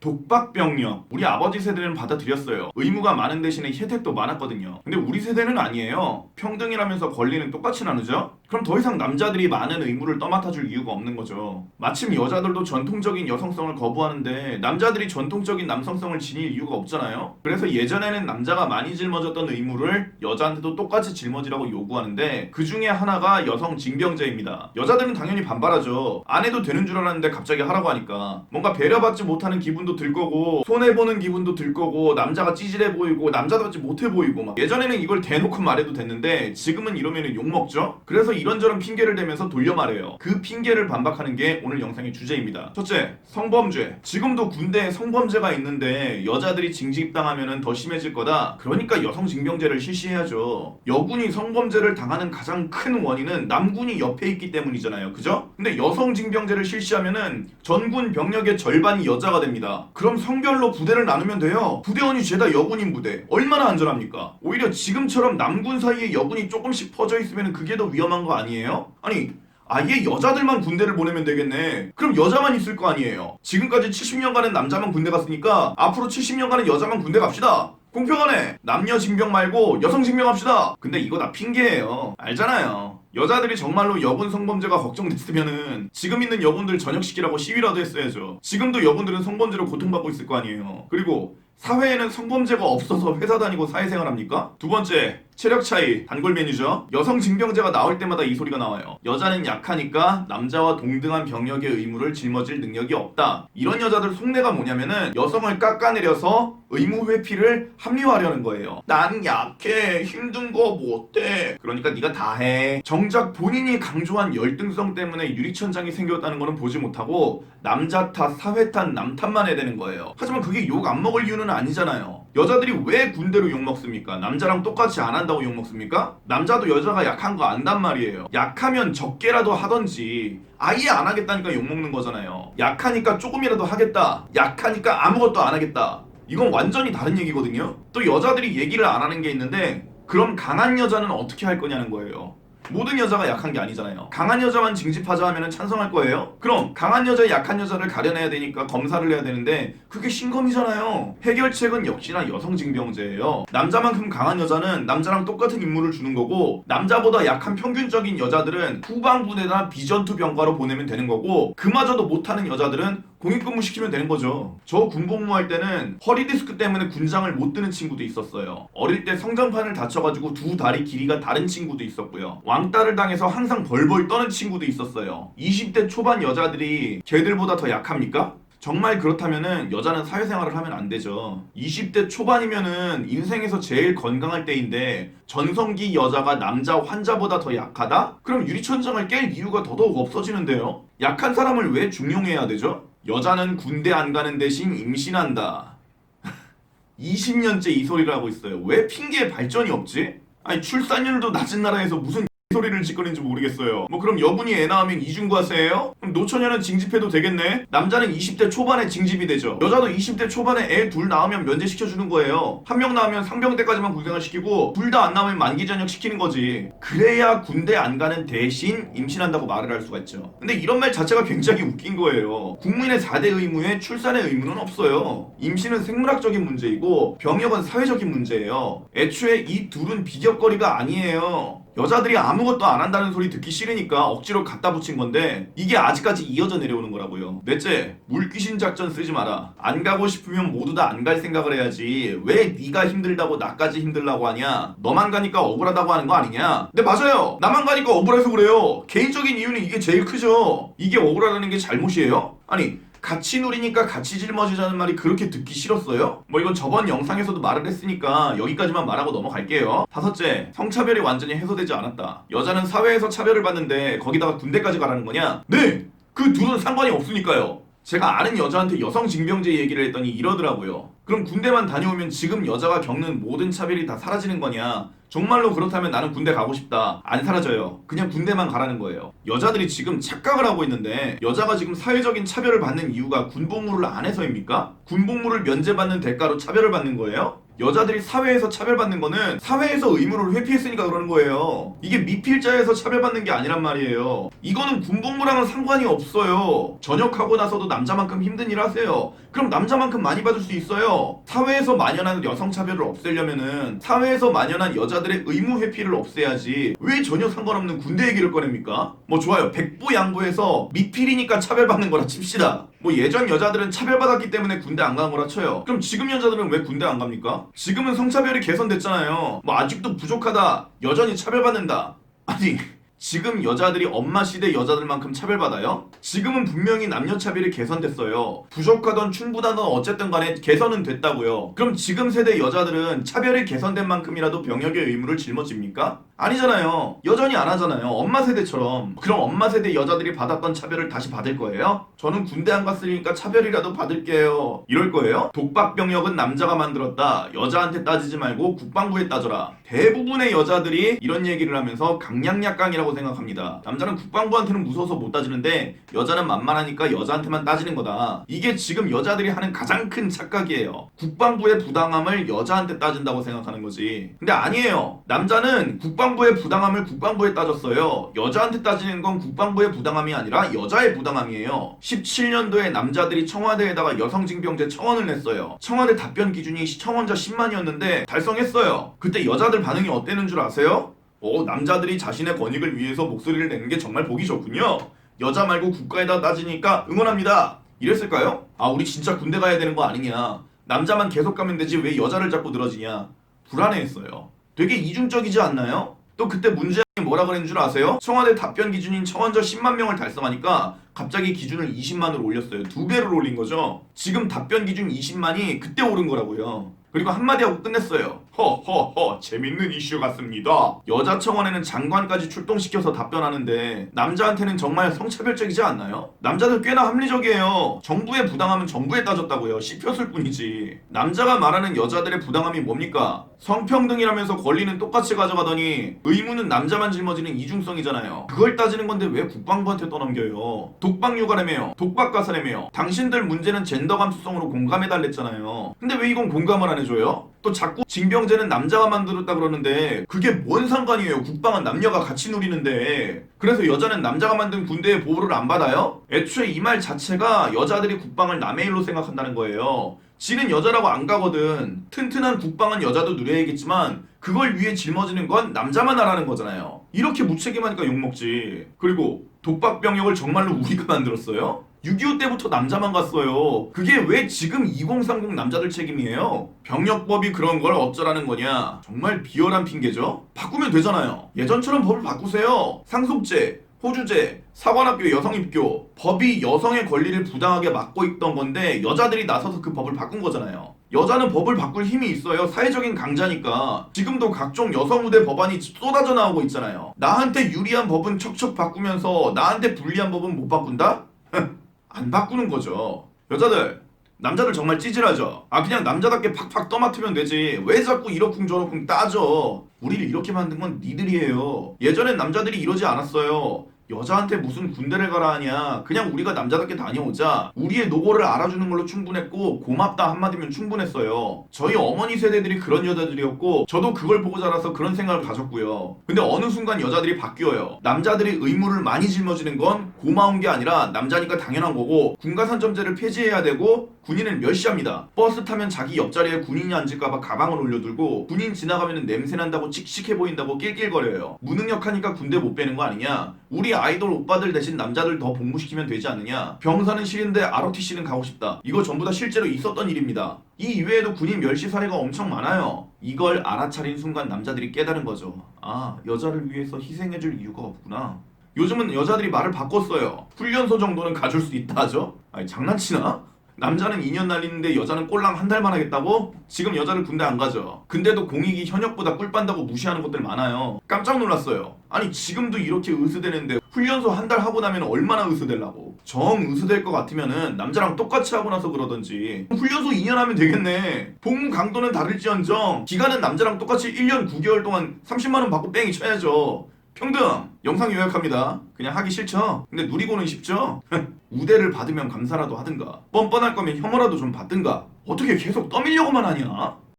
독박병력. 우리 아버지 세대는 받아들였어요. 의무가 많은 대신에 혜택도 많았거든요. 근데 우리 세대는 아니에요. 평등이라면서 권리는 똑같이 나누죠 그럼 더 이상 남자들이 많은 의무를 떠맡아줄 이유가 없는 거죠. 마침 여자들도 전통적인 여성성을 거부하는데 남자들이 전통적인 남성성을 지닐 이유가 없잖아요. 그래서 예전에는 남자가 많이 짊어졌던 의무를 여자한테도 똑같이 짊어지라고 요구하는데 그 중에 하나가 여성 징병제입니다. 여자들은 당연히 반발하죠. 안 해도 되는 줄 알았는데 갑자기 하라고 하니까. 뭔가 배려받지 못하는 기분도 들 거고 손해 보는 기분도 들 거고 남자가 찌질해 보이고 남자답지 못해 보이고 막. 예전에는 이걸 대놓고 말해도 됐는데 지금은 이러면 욕 먹죠? 그래서 이런저런 핑계를 대면서 돌려 말해요. 그 핑계를 반박하는 게 오늘 영상의 주제입니다. 첫째 성범죄. 지금도 군대에 성범죄가 있는데 여자들이 징집당하면 더 심해질 거다. 그러니까 여성 징병제를 실시해야죠. 여군이 성범죄를 당하는 가장 큰 원인은 남군이 옆에 있기 때문이잖아요. 그죠? 근데 여성 징병제를 실시하면은 전군 병력의 절반이 여자가 됩니다. 그럼 성별로 부대를 나누면 돼요? 부대원이 죄다 여군인 부대. 얼마나 안전합니까? 오히려 지금처럼 남군 사이에 여군이 조금씩 퍼져 있으면 그게 더 위험한 거 아니에요? 아니 아예 여자들만 군대를 보내면 되겠네. 그럼 여자만 있을 거 아니에요. 지금까지 70년간은 남자만 군대 갔으니까 앞으로 70년간은 여자만 군대 갑시다. 공평하네. 남녀 징병 말고 여성 징병 합시다. 근데 이거 다 핑계예요. 알잖아요. 여자들이 정말로 여군 성범죄가 걱정됐으면은 지금 있는 여군들 전역시키라고 시위라도 했어야죠. 지금도 여군들은 성범죄로 고통받고 있을 거 아니에요. 그리고 사회에는 성범죄가 없어서 회사 다니고 사회생활 합니까? 두 번째, 체력 차이, 단골 메뉴죠. 여성 징병제가 나올 때마다 이 소리가 나와요. 여자는 약하니까 남자와 동등한 병역의 의무를 짊어질 능력이 없다. 이런 여자들 속내가 뭐냐면은 여성을 깎아내려서 의무 회피를 합리화하려는 거예요. 난 약해, 힘든 거 못해. 그러니까 네가 다 해. 정작 본인이 강조한 열등성 때문에 유리천장이 생겼다는 거는 보지 못하고 남자 탓, 사회 탓, 남 탓만 해야 되는 거예요. 하지만 그게 욕 안 먹을 이유는 아니잖아요. 여자들이 왜 군대로 욕 먹습니까? 남자랑 똑같이 안 한다고 욕 먹습니까? 남자도 여자가 약한 거 안단 말이에요. 약하면 적게라도 하던지 아예 안 하겠다니까 욕 먹는 거잖아요. 약하니까 조금이라도 하겠다. 약하니까 아무것도 안 하겠다. 이건 완전히 다른 얘기거든요. 또 여자들이 얘기를 안 하는 게 있는데 그럼 강한 여자는 어떻게 할 거냐는 거예요. 모든 여자가 약한 게 아니잖아요. 강한 여자만 징집하자 하면 찬성할 거예요? 그럼 강한 여자, 약한 여자를 가려내야 되니까 검사를 해야 되는데 그게 신검이잖아요. 해결책은 역시나 여성 징병제예요. 남자만큼 강한 여자는 남자랑 똑같은 임무를 주는 거고 남자보다 약한 평균적인 여자들은 후방부대나 비전투 병과로 보내면 되는 거고 그마저도 못하는 여자들은 공익근무 시키면 되는 거죠. 저 군복무 할 때는 허리 디스크 때문에 군장을 못 드는 친구도 있었어요. 어릴 때 성장판을 다쳐가지고 두 다리 길이가 다른 친구도 있었고요. 왕따를 당해서 항상 벌벌 떠는 친구도 있었어요. 20대 초반 여자들이 걔들보다 더 약합니까? 정말 그렇다면은 여자는 사회생활을 하면 안 되죠. 20대 초반이면은 인생에서 제일 건강할 때인데 전성기 여자가 남자 환자보다 더 약하다? 그럼 유리천장을 깰 이유가 더더욱 없어지는데요. 약한 사람을 왜 중용해야 되죠? 여자는 군대 안 가는 대신 임신한다. 20년째 이 소리를 하고 있어요. 왜 핑계에 발전이 없지? 아니 출산율도 낮은 나라에서 무슨 소리를 짓거리는지 모르겠어요. 뭐 그럼 여분이 애 낳으면 이중과세예요? 그럼 노처녀는 징집해도 되겠네? 남자는 20대 초반에 징집이 되죠. 여자도 20대 초반에 애 둘 낳으면 면제시켜 주는 거예요. 한 명 낳으면 상병 때까지만 군생활 시키고 둘 다 안 낳으면 만기 전역 시키는 거지. 그래야 군대 안 가는 대신 임신한다고 말을 할 수가 있죠. 근데 이런 말 자체가 굉장히 웃긴 거예요. 국민의 4대 의무에 출산의 의무는 없어요. 임신은 생물학적인 문제이고 병역은 사회적인 문제예요. 애초에 이 둘은 비격거리가 아니에요. 여자들이 아무것도 안 한다는 소리 듣기 싫으니까 억지로 갖다 붙인 건데 이게 아직까지 이어져 내려오는 거라고요. 넷째, 물귀신 작전 쓰지 마라. 안 가고 싶으면 모두 다 안 갈 생각을 해야지. 왜 네가 힘들다고 나까지 힘들라고 하냐? 너만 가니까 억울하다고 하는 거 아니냐? 네 맞아요. 나만 가니까 억울해서 그래요. 개인적인 이유는 이게 제일 크죠. 이게 억울하다는 게 잘못이에요? 아니 같이 누리니까 같이 짊어지자는 말이 그렇게 듣기 싫었어요? 뭐 이건 저번 영상에서도 말을 했으니까 여기까지만 말하고 넘어갈게요. 다섯째, 성차별이 완전히 해소되지 않았다. 여자는 사회에서 차별을 받는데 거기다가 군대까지 가라는 거냐? 네! 그 둘은 상관이 없으니까요. 제가 아는 여자한테 여성 징병제 얘기를 했더니 이러더라고요. 그럼 군대만 다녀오면 지금 여자가 겪는 모든 차별이 다 사라지는 거냐? 정말로 그렇다면 나는 군대 가고 싶다. 안 사라져요. 그냥 군대만 가라는 거예요. 여자들이 지금 착각을 하고 있는데 여자가 지금 사회적인 차별을 받는 이유가 군복무를 안 해서입니까? 군복무를 면제받는 대가로 차별을 받는 거예요? 여자들이 사회에서 차별받는 거는 사회에서 의무를 회피했으니까 그러는 거예요. 이게 미필자에서 차별받는 게 아니란 말이에요. 이거는 군복무랑은 상관이 없어요. 전역하고 나서도 남자만큼 힘든 일 하세요. 그럼 남자만큼 많이 받을 수 있어요. 사회에서 만연한 여성 차별을 없애려면은 사회에서 만연한 여자들의 의무 회피를 없애야지 왜 전혀 상관없는 군대 얘기를 꺼냅니까? 뭐 좋아요. 백부 양보해서 미필이니까 차별받는 거라 칩시다. 뭐 예전 여자들은 차별받았기 때문에 군대 안 가는 거라 쳐요. 그럼 지금 여자들은 왜 군대 안 갑니까? 지금은 성차별이 개선됐잖아요. 뭐 아직도 부족하다. 여전히 차별받는다. 아니 지금 여자들이 엄마 시대 여자들만큼 차별받아요? 지금은 분명히 남녀 차별이 개선됐어요. 부족하던 충분하던 어쨌든 간에 개선은 됐다고요. 그럼 지금 세대 여자들은 차별이 개선된 만큼이라도 병역의 의무를 짊어집니까? 아니잖아요. 여전히 안 하잖아요. 엄마 세대처럼. 그럼 엄마 세대 여자들이 받았던 차별을 다시 받을 거예요? 저는 군대 안 갔으니까 차별이라도 받을게요. 이럴 거예요? 독박 병역은 남자가 만들었다. 여자한테 따지지 말고 국방부에 따져라. 대부분의 여자들이 이런 얘기를 하면서 강약약강이라고 생각합니다. 남자는 국방부한테는 무서워서 못 따지는데 여자는 만만하니까 여자한테만 따지는 거다. 이게 지금 여자들이 하는 가장 큰 착각이에요. 국방부의 부당함을 여자한테 따진다고 생각하는 거지. 근데 아니에요. 남자는 국방부의 부당함을 국방부에 따졌어요. 여자한테 따지는 건 국방부의 부당함이 아니라 여자의 부당함이에요. 17년도에 남자들이 청와대에다가 여성징병제 청원을 냈어요. 청와대 답변 기준이 청원자 10만이었는데 달성했어요. 그때 여자들 반응이 어땠는 줄 아세요? 오, 남자들이 자신의 권익을 위해서 목소리를 내는 게 정말 보기 좋군요. 여자 말고 국가에다 따지니까 응원합니다. 이랬을까요? 아, 우리 진짜 군대 가야 되는 거 아니냐. 남자만 계속 가면 되지 왜 여자를 자꾸 늘어지냐. 불안해했어요. 되게 이중적이지 않나요? 또 그때 문재인이 뭐라 그랬는 줄 아세요? 청와대 답변 기준인 청원자 10만 명을 달성하니까 갑자기 기준을 20만으로 올렸어요. 두 배를 올린 거죠. 지금 답변 기준 20만이 그때 오른 거라고요. 그리고 한마디 하고 끝냈어요. 허허허 재밌는 이슈 같습니다. 여자 청원에는 장관까지 출동시켜서 답변하는데 남자한테는 정말 성차별적이지 않나요? 남자들 꽤나 합리적이에요. 정부의 부당함은 정부에 따졌다고요. 씹혔을 뿐이지. 남자가 말하는 여자들의 부당함이 뭡니까? 성평등이라면서 권리는 똑같이 가져가더니 의무는 남자만 짊어지는 이중성이잖아요. 그걸 따지는 건데 왜 국방부한테 떠넘겨요? 독박 육아라며요. 독박 가사라며요. 당신들 문제는 젠더 감수성으로 공감해달랬잖아요. 근데 왜 이건 공감을 안 해줘요? 또 자꾸 징병제는 남자가 만들었다 그러는데 그게 뭔 상관이에요? 국방은 남녀가 같이 누리는데 그래서 여자는 남자가 만든 군대의 보호를 안 받아요? 애초에 이 말 자체가 여자들이 국방을 남의 일로 생각한다는 거예요. 지는 여자라고 안 가거든. 튼튼한 국방은 여자도 누려야겠지만 그걸 위해 짊어지는 건 남자만 하라는 거잖아요. 이렇게 무책임하니까 욕먹지. 그리고 독박 병역을 정말로 우리가 만들었어요? 6.25 때부터 남자만 갔어요. 그게 왜 지금 2030 남자들 책임이에요? 병역법이 그런 걸 어쩌라는 거냐? 정말 비열한 핑계죠? 바꾸면 되잖아요. 예전처럼 법을 바꾸세요. 상속제, 호주제, 사관학교 여성 입교, 법이 여성의 권리를 부당하게 막고 있던 건데 여자들이 나서서 그 법을 바꾼 거잖아요. 여자는 법을 바꿀 힘이 있어요. 사회적인 강자니까. 지금도 각종 여성 우대 법안이 쏟아져 나오고 있잖아요. 나한테 유리한 법은 척척 바꾸면서 나한테 불리한 법은 못 바꾼다? 안 바꾸는 거죠. 여자들, 남자들 정말 찌질하죠. 아 그냥 남자답게 팍팍 떠맡으면 되지. 왜 자꾸 이러쿵 저러쿵 따져? 우리를 이렇게 만든 건 니들이에요. 예전엔 남자들이 이러지 않았어요. 여자한테 무슨 군대를 가라 하냐. 그냥 우리가 남자답게 다녀오자. 우리의 노고를 알아주는 걸로 충분했고 고맙다 한마디면 충분했어요. 저희 어머니 세대들이 그런 여자들이었고 저도 그걸 보고 자라서 그런 생각을 가졌고요. 근데 어느 순간 여자들이 바뀌어요. 남자들이 의무를 많이 짊어지는 건 고마운 게 아니라 남자니까 당연한 거고 군가산점제를 폐지해야 되고 군인을 멸시합니다. 버스 타면 자기 옆자리에 군인이 앉을까봐 가방을 올려들고 군인 지나가면 냄새 난다고 칙칙해 보인다고 낄낄거려요. 무능력하니까 군대 못 빼는 거 아니냐? 우리 아이돌 오빠들 대신 남자들 더 복무시키면 되지 않느냐? 병사는 싫은데 ROTC는 가고 싶다. 이거 전부 다 실제로 있었던 일입니다. 이 이외에도 군인 멸시 사례가 엄청 많아요. 이걸 알아차린 순간 남자들이 깨달은 거죠. 아, 여자를 위해서 희생해줄 이유가 없구나. 요즘은 여자들이 말을 바꿨어요. 훈련소 정도는 가줄 수 있다 하죠? 아니, 장난치나? 남자는 2년 날리는데 여자는 꼴랑 한 달만 하겠다고? 지금 여자를 군대 안 가죠. 근데도 공익이 현역보다 꿀 빤다고 무시하는 것들 많아요. 깜짝 놀랐어요. 아니 지금도 이렇게 의수되는데 훈련소 한 달 하고 나면 얼마나 의수될라고. 정 의수될 것 같으면은 남자랑 똑같이 하고 나서 그러던지 훈련소 2년 하면 되겠네. 복무 강도는 다를지언정 기간은 남자랑 똑같이 1년 9개월 동안 30만 원 받고 뺑이 쳐야죠. 평등 영상 요약합니다. 그냥 하기 싫죠? 근데 누리고는 쉽죠? 우대를 받으면 감사라도 하든가 뻔뻔할 거면 혐오라도 좀 받든가 어떻게 계속 떠밀려고만 하냐?